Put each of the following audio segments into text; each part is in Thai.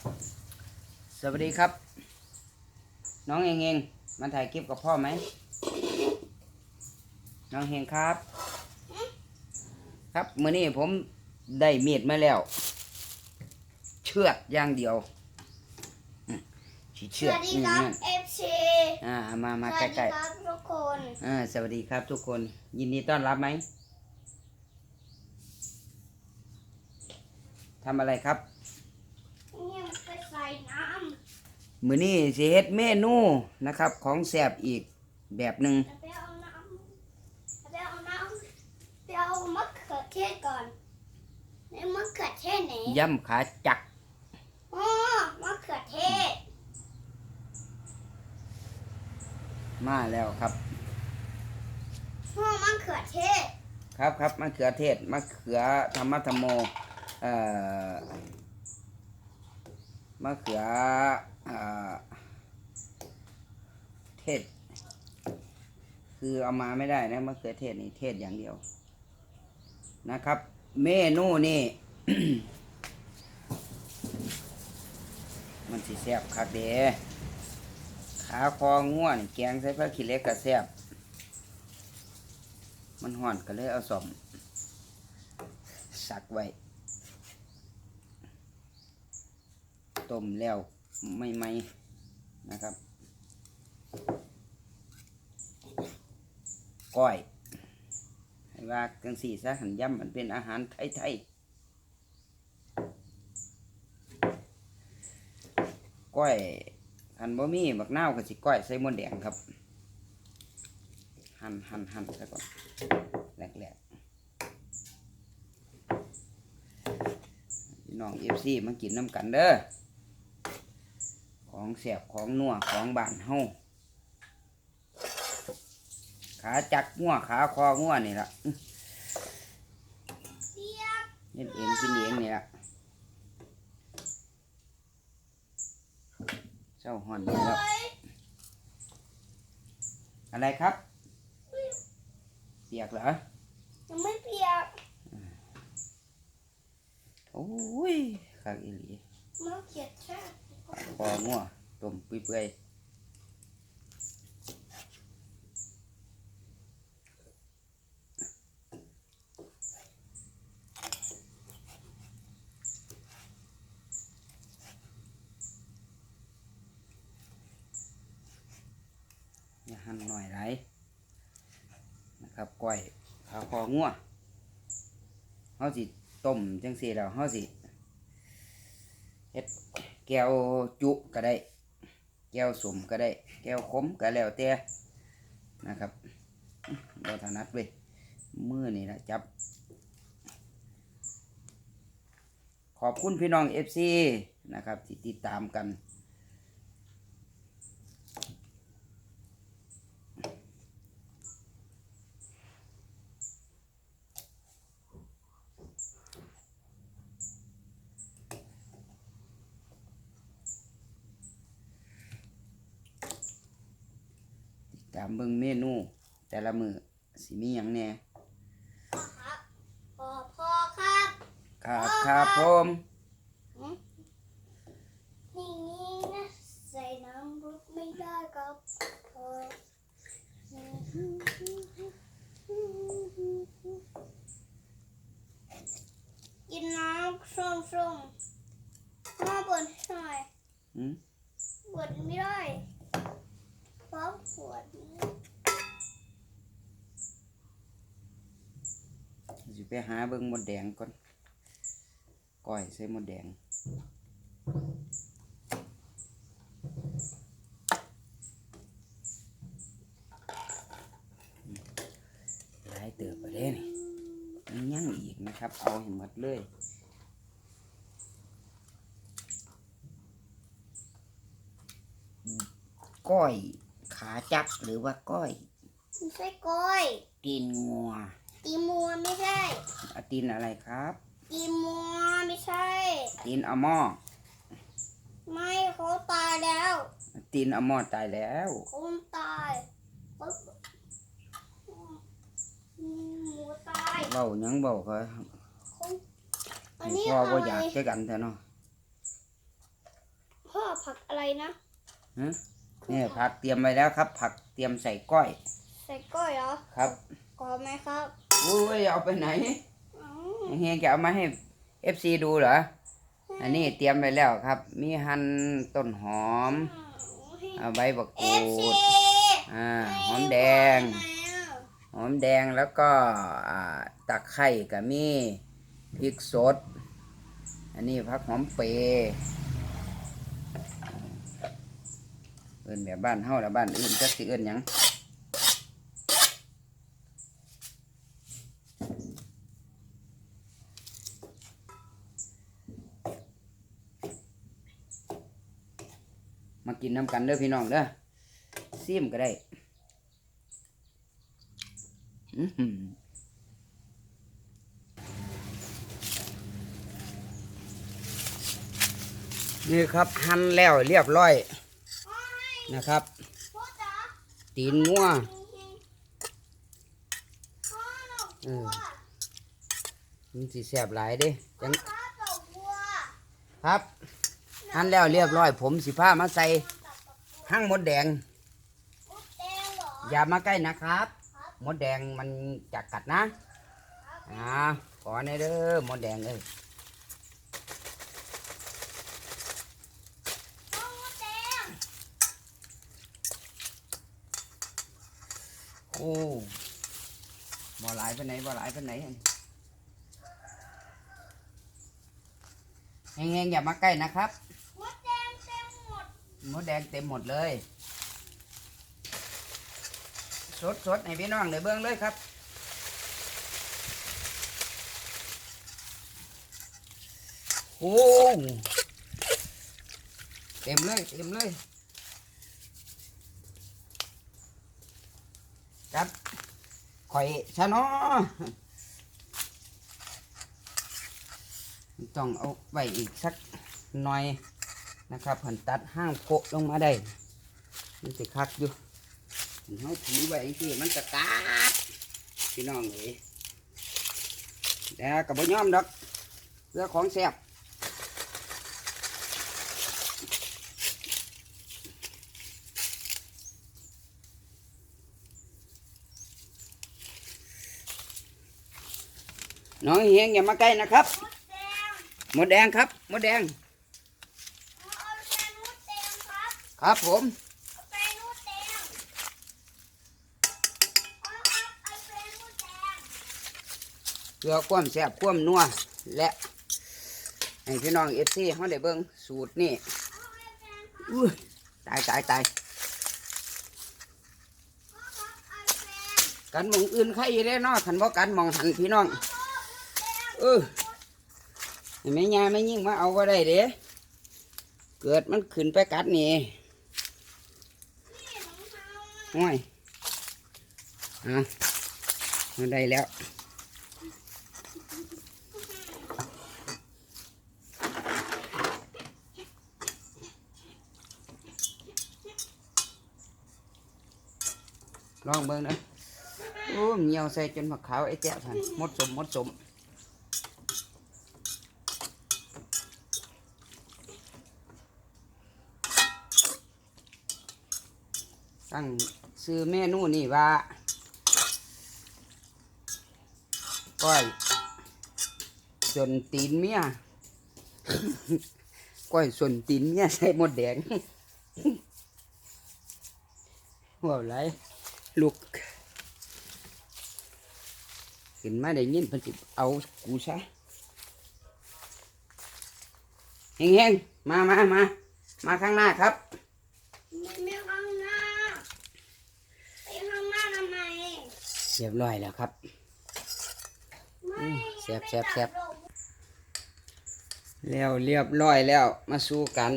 สวัสดีครับ น้องเองเองมาถ่ายคลิปกับพ่อไหม น้องเฮงครับ ครับมื้อนี้ผมได้มีดมาแล้ว เชือดอย่างเดียวอืมสิสเชือดวัสดีนี่ครับนั่น FC อ่ามาสมาวัสใกดีล้ครับทุกคนๆอ่าสวัสดีครับทุกคน ยินดีต้อนรับไหมทำอะไรครับนี่มันไปใส่ น้มื้อนี้สิเฮ็ดเมนูนะครับ ของแซ่บอีกแบบหนึ่งำไปเอาน้ำไปเอาน้ำไปเอามะเขือเทศก่อนในมะเขือเทศไหนยำขาจักอ๋อมะเขือเทศมาแล้วครับพ่อมะเขือเทศครับครับมะเขือเทศมะเขือธรรมธรรมโมเอ่อ มะเขือเอ่อเทศ คือเอามาไม่ได้นะมะเขือเทศนี่เทศอย่างเดียว นะครับ เมนูนี่ มันสิแซ่บคักเด้ขาคอง่วนแกงใส่ผักขี้เล็กก็แซ่บมันห่อนก็เลยเอาสอมสักไว้ ต้มแล้วไม่ไหมนะครับ ก้อยให้ว่าจังสี่ซะหันย่ำมันเป็นอาหารไทยๆก้อยหันบ่มีบักนาวก็สิก้อยใส่หมดแดงครับ หั่นหั่นหั่นซะก่อนแหลกๆพี่น้องเอฟซีมากินน้ำกันเด้อ ของแสบของนัวของบ้านเฮาขาจักงัวขาคองัวนี่ละอื้อเปียกเฮ็ดเองกินเองนี่ละเจ้าห่อนเลแล้วยอะไรครับ เปียกเหรอยังไม่เปียกโอ้ยขากอีหลีมะเขือเทศ คองัวต้มเปื่อยๆอย่าหั่นหน่อยไรนะครับก้อยขาคองัวเขาสิต้มจังสีแล้วเขาสิเฮ็ด แก้วจุก็ได้ แก้วสมก็ได้ แก้วขมก็แล้วแต่นะครับเราถนัดเว้ยมือนี่นะจับ ขอบคุณพี่น้องเอฟซีนะครับ ที่ติดตามกันามเบิ่งเมนูแต่ละมือสิมีอย่างแหน่ครับพอพอครับครับครับผมนี่นี่นะใส่น้ำรุดไม่ได้ครับพอกินน้ำส้มส้มๆมาบนหน่อยอืมบดไม่ได้ เพราะปวดนี้สิไปหาเบิ่งมดแดงก่อนก้อยใส่มดแดงหลายเติบไปเลยนี่ยังยังอีกนะครับ เอาให้หมดเลยก้อย ขาจักหรือว่าก้อย ไม่ใช่ก้อย ตีนงัวตีมัวไม่ใช่อะตีนอะไรครับ ตีมัวไม่ใช่ ตีนอะหมอไม่เขาตายแล้วตีนอะหมอตายแล้วคนตายเขาหมูตายเบาหยังเบาก็คนอันนี้พ่ออะไรว่าอยากจะกันแต่เนาะผักอะไรนะฮะ นี่ผักเตรียมไว้แล้วครับ ผักเตรียมใส่ก้อย ใส่กล้อยเหรอครับกรอบไหมครับอุ้ยเอาไปไหนอืมเฮียจะเอามาให้ FC ดูเหรออันนี้เตรียมไว้แล้วครับ มีหั่นต้นหอมเอาใบบักเอกูฟซีดอ่าหอมแดง หอมแดงแล้วก็อ่าตะไคร่กับมีพริกสด อันนี้ผักหอมเปรย์เอินแบบบ้านเฮาล้วบ้านอื่นจะสิเอินหยังมากินน้ำกันเด้อพี่น้องเด้อซิมก็ได้นี่ครับหั่นแล้วเรียบร้อย นะครับพ่อจ๋าตีนงัวพ่อหนูเออมันสิแซ่บหลายเด้จังพ่อตกวัวครับหั่นแล้วเรียบร้อย ผมสิพามาใส่ห้างมดแดงมดแดงเหรออย่ามาใกล้นะครับ มดแดงมันจะกัดนะอ่าขอในอยเด้อมดแดงเอ้ย พ่อมดแดง โอ้บ่หลายไปไหนใดบ่หลายไปไหนใดแห้งๆอย่ามาใกล้นะครับมดแดงเต็มหมดมดแดงเต็มหมดเลย สดสดๆให้พี่น้องเดี๋ยวเบิ้งเลยครับโอ้เต็มเลยเต็มเลยจับ ข่อยชะเนาะต้องเอาไว้อีกสักหน่อยนะครับผันตัดห้างโปะลงมาได้มันจะคักอยู่เขาถือไว้ที่มันจะกัดพี่น้องเลยแต่กับบ่ยอมดอกเรื่องของแซ่บ น้องเฮียงอย่ามาใกล้นะครับ หมดแดงครับ หมดแดงเอแดงครับผมเอาแป้งมดแดงพ่อครับเอาแป้งมดแดงเพื่อความแซ่บความนัวและให้พี่น้องเอฟซีเขาได้เบิ่งสูตรนี่เอายตายตายตายพ่อครับเอาแป้งกันมองอื่นใครได้เนาะขันบ่กันมองหันพี่น้อง เออไม่ยาไม่ยิ่งมาเอาก็ได้เด้เกิดมันขึ้นไปกัดนี่นี่ขอยอะมันได้แล้วลองเบิ่งนะโอ้เหนียวใส่จนมะขาวไอ้แจ๊ะพันมดสมมดสม ตั้งซื้อเมนูนี่ว่าก้อยจนตีนเมียก้อยส่วนตีนเมียใส่หมดแดงว่าไรลูกขึ้นมาได้ยินเพิ่นสิเอากูซะเฮงๆมามามามาข้างหน้าครับ ไม่ไม่ข้างหน้าไปข้างหน้าทำไม เรียบร้อยแล้วครับไม่แซ่บแซ่บแซ่บไม่จัหรอกแล้วเรียบร้อยแล้วมาสู้กัน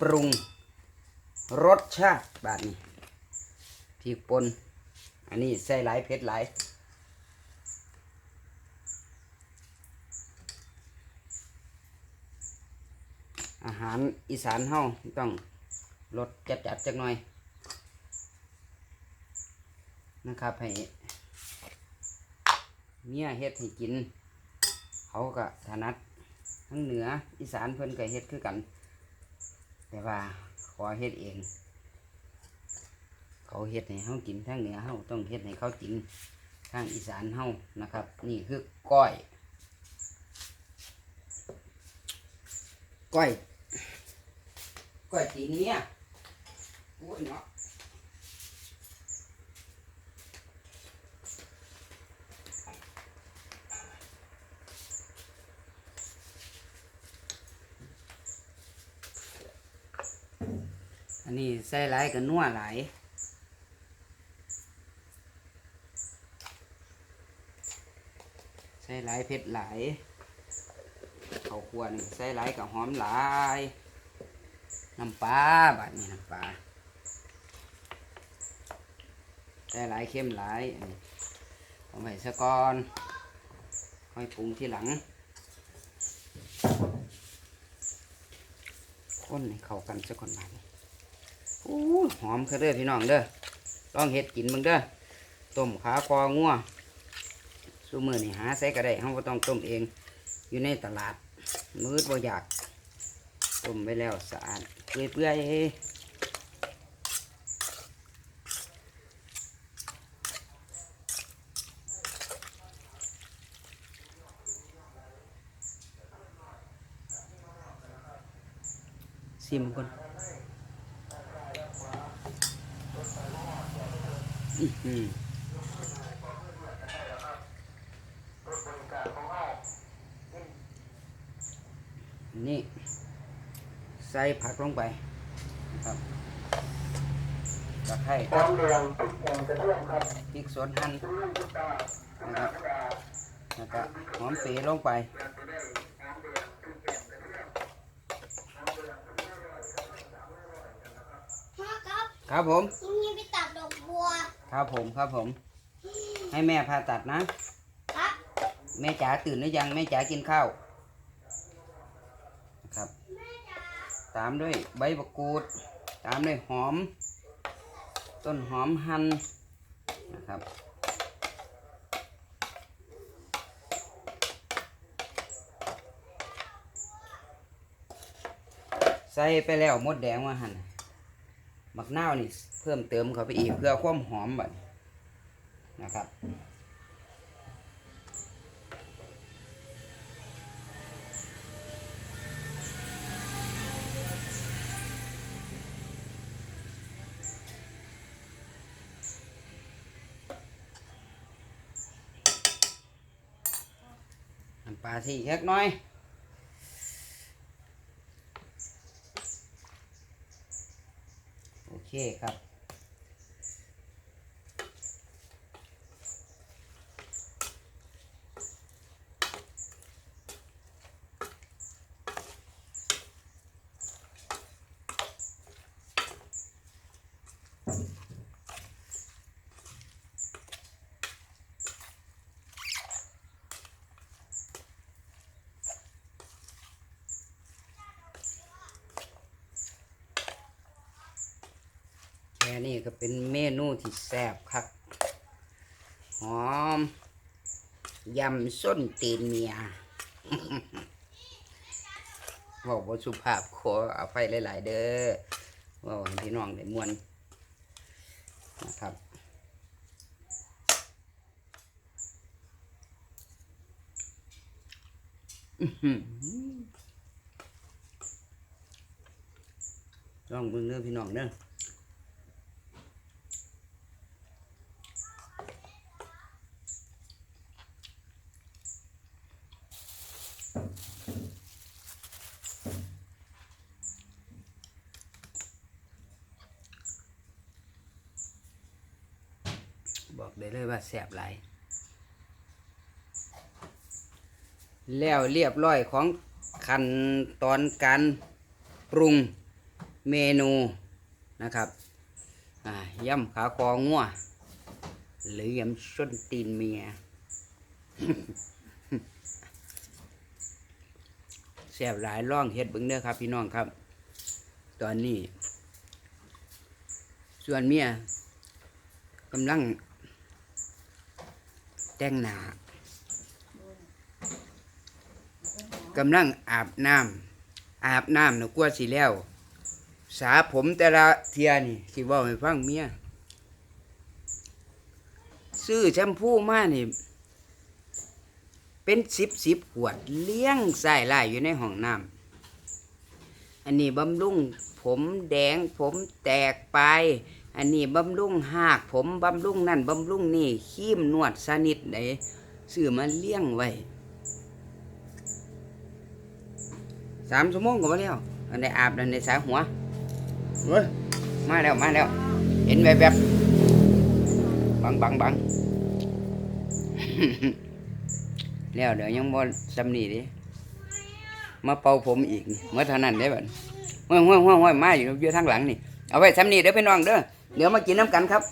ปรุงรสชาติแบบนี้พริกป่นอันนี้ใส่หลายเผ็ดหลายอาหารอีสานเฮาต้องรสจัดจัดๆจักหน่อยนะครับให้ เมียเฮ็ดให้กิน เขาก็ถนัดทั้งเหนืออีสานเพิ่นก็เฮ็ดคือกัน แต่ว่าขอเฮ็ดเอง เขาเฮ็ดให้เฮากินทางเหนือเฮาต้องเฮ็ดให้เขากินทางอีสานเฮานะครับ นี่คือก้อยก้อยก้อยจีเนี้ยโอ้ยเนาะ นนี้ใส่หลายกับนัวหลายใส่หลายเผ็ดหลายเขาวควรใส่หลายกับหอมหลายน้ำปลาบาดนี้น้ำปลาใส่หลายเข้มหลายอันนี้เอาไว้ซะก่อนค่อยปรุงที่หลังคนให้เข้ากันซะก่อนบาดนี้ อ้หอมคือเด้อพี่น้องเด้อลองเฮ็ดกินมึงเด้อต้มขาคองัวซูมือนี่หาใส่ก็ได้เราก็ต้องต้มเอง อยู่ในตลาด มืดบ่อยากต้มไปแล้วสะอาดเปื่อยๆซิมก่อนอื้อหือ นี่ ใส่ผักลงไปนะครับตะไคร้ครับพริกสดหั่นนะครับแล้วก็หอมเปรย์ลงไปพ่อครับครับผมนี่ไปตัดดอกบัว ครับผมครับผม ให้แม่พาตัดนะ ครับ แม่จ๋าตื่นหรือยังแม่จ๋ากินข้าวนะครับ ตามด้วยใบมะกรูด ตามด้วยหอม ต้นหอมหั่นนะครับใส่ไปแล้วมดแดงว่าหั่น มักนาวนี่เพิ่มเติมเข้าไปอีกเพื่อความหอมบัดนี้นะครับน้ำปลาสิเล็กน้อย โอเคครับ นี้ก็เป็นเมนูที่แซ่บครับหอมยำส้นตีนเมียบอกว่าสุภาพขออภัยหลาย ๆ เด้อว่าพี่น้องได้มวนนะครับลองเบิ่งเด้อพี่น้องเด้อ บอกได้เลยว่าแสบหลายแล้วเรียบร้อยของขั้นตอนการปรุงเมนูนะครับอ่ำขาคองัวหรือย่ำส้นตีนเมียแสบหลายร่องเฮ็ดบิ้งเด้อครับ พี่น้องครับ ตอนนี้ ส่วนเมียกำลัง แต่งหน้ากำลังอาบน้ำอาบน้ำนะกลัวสิแล้ว สาผมแต่ละเทียนี่สิว่าให้ฟังเมียซื้อแชมพูมานี่เป็นสิบสิบขวดเลี้ยงใส่ลายอยู่ในห้องน้ำอันนี้บำรุงผมแดงผมแตกไป อันนี้บำรุงหากผมบำรุงนั่นบำรุงนี่ครีมนวดสนิทไหนซื้อมาเลี้ยงไว้สามชั่วโมงก็มาแล้วอันใดอาบอันใดสาหัวเฮ้ยมาแล้วมาแล้ว เห็นแบบแบบๆบังบังบังแล้วเดี๋ยวยังบ่สำนีดิมาเป่าผมอีกนี่เมื่อเท่านั้นได้บัดห้วยห้วยห้วยห้วยมาอยู่อยู่ทางหลังนี่เอาไว้สำนีเด้อพี่น้องเด้อ เดี๋ยวมากินน้ำกันครับ